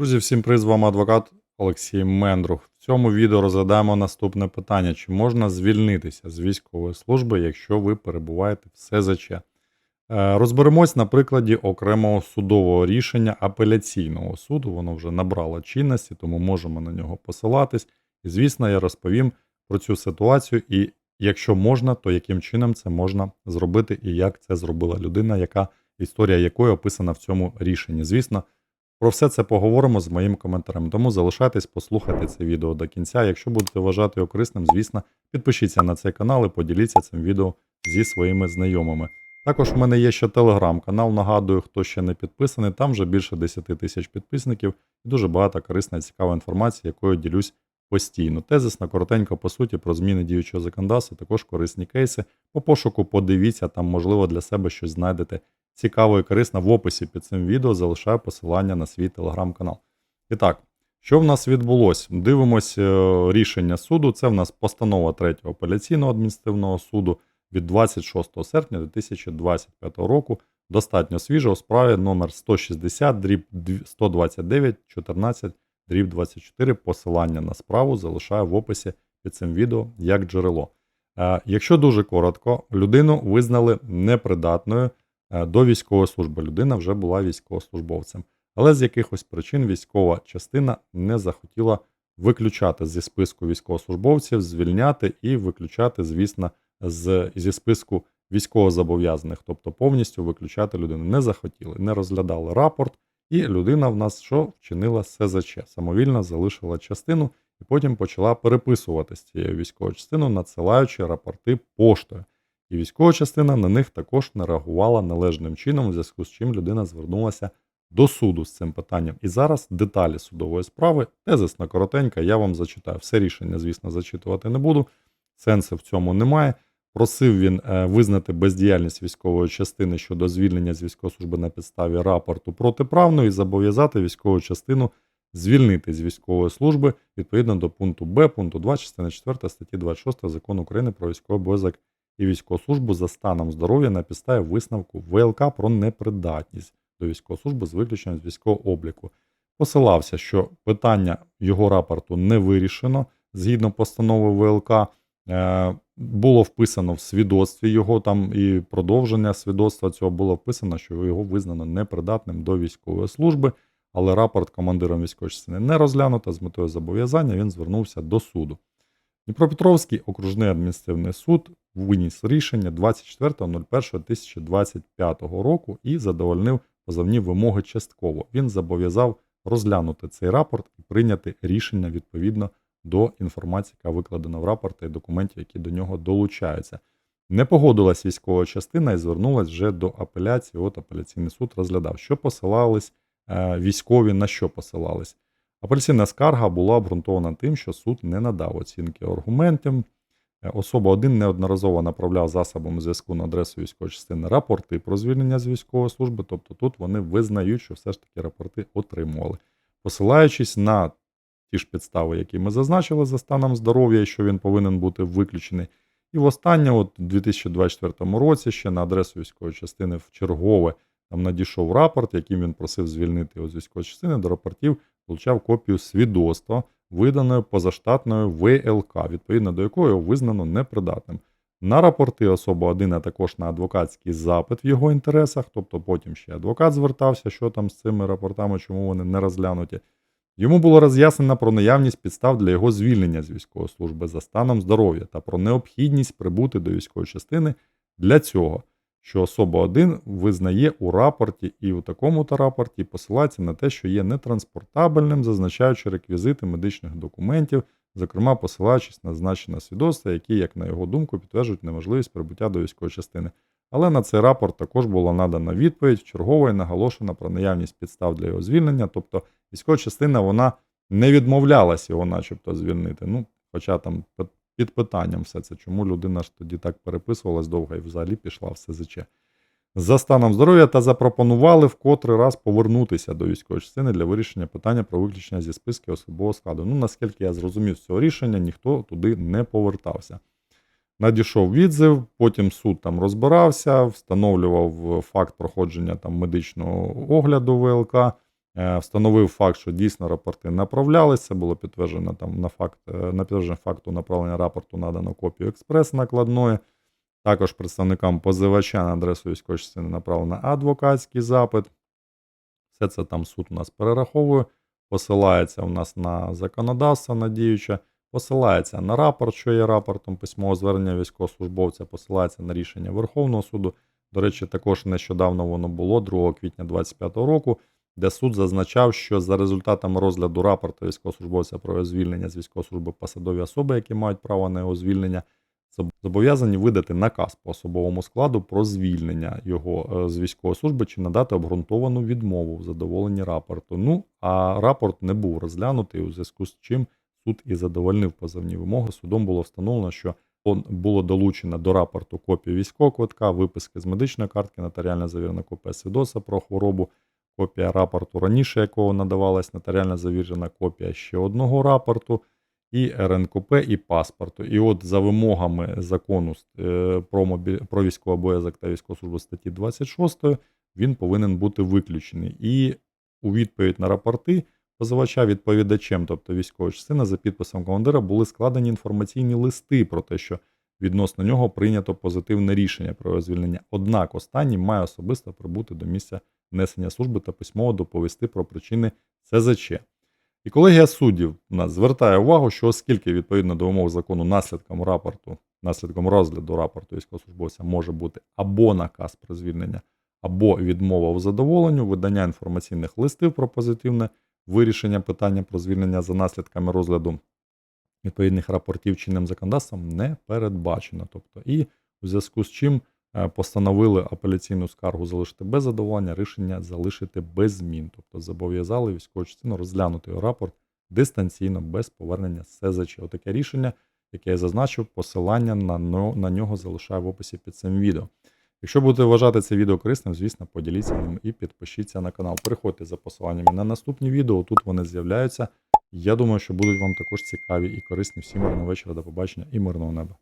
Друзі, всім привіт, з вами адвокат Олексій Мендрух. В цьому відео розглядаємо наступне питання: чи можна звільнитися з військової служби, якщо ви перебуваєте в СЗЧ? Е, Розберемось на прикладі окремого судового рішення апеляційного суду. Воно вже набрало чинності, тому можемо на нього посилатись. І, звісно, я розповім про цю ситуацію, і якщо можна, то яким чином це можна зробити, і як це зробила людина, яка історія якої описана в цьому рішенні. Звісно, про все це поговоримо з моїм коментарем. Тому залишайтесь, послухайте це відео до кінця. Якщо будете вважати його корисним, звісно, підпишіться на цей канал і поділіться цим відео зі своїми знайомими. Також в мене є ще телеграм-канал. Нагадую, хто ще не підписаний. Там вже більше 10 тисяч підписників і дуже багато корисної цікавої інформації, якою ділюсь постійно. Тезисно, коротенько, по суті, про зміни діючого законодавства, також корисні кейси. По пошуку подивіться, там, можливо, для себе щось знайдете цікаво і корисно. В описі під цим відео залишаю посилання на свій телеграм-канал. І так, що в нас відбулося? Дивимось е, рішення суду. Це в нас постанова 3 апеляційного адміністративного суду від 26 серпня 2025 року. Достатньо свіжа у справі номер 160 дріб 129 14 дріб 24. Посилання на справу залишаю в описі під цим відео як джерело. Е, Якщо дуже коротко, людину визнали непридатною до військової служби. Людина вже була військовослужбовцем. Але з якихось причин військова частина не захотіла виключати зі списку військовослужбовців, звільняти і виключати, звісно, з, зі списку військовозобов'язаних, тобто повністю виключати людину не захотіли, не розглядали рапорт, і людина в нас що вчинила СЗЧ, самовільно залишила частину і потім почала переписувати з цією військовою частиною, надсилаючи рапорти поштою. І військова частина на них також не реагувала належним чином, в зв'язку з чим людина звернулася до суду з цим питанням. І зараз деталі судової справи, тезисна коротенька, я вам зачитаю. Все рішення, звісно, зачитувати не буду. Сенсу в цьому немає. Просив він е, визнати бездіяльність військової частини щодо звільнення з військової служби на підставі рапорту протиправно і зобов'язати військову частину звільнити з військової служби відповідно до пункту Б, пункту 2, частини 4 статті 26 закону України про військовий обов'язок і військову службу за станом здоров'я на підставі висновку ВЛК про непридатність до військової служби з виключенням з військового обліку. Посилався, що питання його рапорту не вирішено згідно постанови ВЛК. Е, було вписано в свідоцтві його там і продовження свідоцтва цього було вписано, що його визнано непридатним до військової служби, але рапорт командиром військової частини не розглянуто з метою зобов'язання. Він звернувся до суду. Дніпропетровський окружний адміністративний суд виніс рішення 24.01.2025 року і задовольнив позовні вимоги частково. Він зобов'язав розглянути цей рапорт і прийняти рішення відповідно до інформації, яка викладена в рапорті і документів, які до нього долучаються. Не погодилась військова частина і звернулась вже до апеляції. От апеляційний суд розглядав, що посилались е, військові, на що посилались. Апеляційна скарга була обґрунтована тим, що суд не надав оцінки аргументам. Е, Особа 1 неодноразово направляв засобами зв'язку на адресу військової частини рапорти про звільнення з військової служби. Тобто тут вони визнають, що все ж таки рапорти отримували, посилаючись на ті ж підстави, які ми зазначили за станом здоров'я, що він повинен бути виключений. І востаннє, от у 2024 році, ще на адресу військової частини в чергове там надійшов рапорт, яким він просив звільнити з військової частини, до рапортів получав копію свідоцтва, виданої позаштатною ВЛК, відповідно до якої визнано непридатним. На рапорти особа 1, а також на адвокатський запит в його інтересах, тобто потім ще адвокат звертався, що там з цими рапортами, чому вони не розглянуті. Йому було роз'яснено про наявність підстав для його звільнення з військової служби за станом здоров'я та про необхідність прибути до військової частини для цього, що особа 1 визнає у рапорті і у такому-то рапорті посилається на те, що є нетранспортабельним, зазначаючи реквізити медичних документів, зокрема посилаючись на зазначене свідоцтво, які, як на його думку, підтверджують неможливість прибуття до військової частини. Але на цей рапорт також була надана відповідь чергово і наголошена про наявність підстав для його звільнення, тобто військова частина вона не відмовлялась його, начебто, звільнити. Ну, хоча там під питанням все це, чому людина ж тоді так переписувалась довго і взагалі пішла в СЗЧ. За станом здоров'я та запропонували в котрий раз повернутися до військової частини для вирішення питання про виключення зі списків особового складу. Ну, наскільки я зрозумів з цього рішення, ніхто туди не повертався. Надійшов відзив, потім суд там розбирався, встановлював факт проходження там медичного огляду ВЛК. Е, встановив факт, що дійсно рапорти направлялися, було підтверджено там на факт е, на підтвердження факту направлення рапорту надано копію експрес накладної. Також представникам позивача на адресу військової частини направлено адвокатський запит. Все це там суд у нас перераховує, посилається у нас на законодавство на діюче, посилається на рапорт, що є рапортом письмового звернення військовослужбовця, посилається на рішення Верховного суду. До речі, також нещодавно воно було 2 квітня 2025 року, де суд зазначав, що за результатами розгляду рапорту військовослужбовця про його звільнення з військової служби посадові особи, які мають право на його звільнення, зобов'язані видати наказ по особовому складу про звільнення його е, з військової служби чи надати обґрунтовану відмову в задоволенні рапорту. Ну а рапорт не був розглянутий, у зв'язку з чим суд і задовольнив позовні вимоги. Судом було встановлено, що було долучено до рапорту копію військового квитка, виписки з медичної картки, нотаріально завірена копія свідоцтва про хворобу, копія рапорту раніше якого надавалась нотаріально завірена копія ще одного рапорту, і РНКП, і паспорту. І от за вимогами закону е, про, мобі... про військовий обов'язок та військову службу статті 26 він повинен бути виключений. І у відповідь на рапорти позивача відповідачем, тобто військова частина, за підписом командира, були складені інформаційні листи про те, що відносно нього прийнято позитивне рішення про його звільнення. Однак останній має особисто прибути до місця несення служби та письмово доповісти про причини СЗЧ. І колегія суддів нас звертає увагу, що оскільки відповідно до вимог закону наслідком рапорту, наслідком розгляду рапорту військовослужбовця може бути або наказ про звільнення, або відмова у задоволенню, видання інформаційних листів про позитивне вирішення питання про звільнення за наслідками розгляду відповідних рапортів чинним законодавством не передбачено. Тобто, і у зв'язку з чим постановили апеляційну скаргу залишити без задоволення, рішення залишити без змін. Тобто зобов'язали військову частину розглянути рапорт дистанційно без повернення СЗЧ. Отаке рішення, яке я зазначив, посилання на, на нього залишаю в описі під цим відео. Якщо будете вважати це відео корисним, звісно, поділіться ним і підпишіться на канал. Переходьте за посиланнями на наступні відео. Тут вони з'являються. Я думаю, що будуть вам також цікаві і корисні. Всім мирного вечора, до побачення і мирного неба.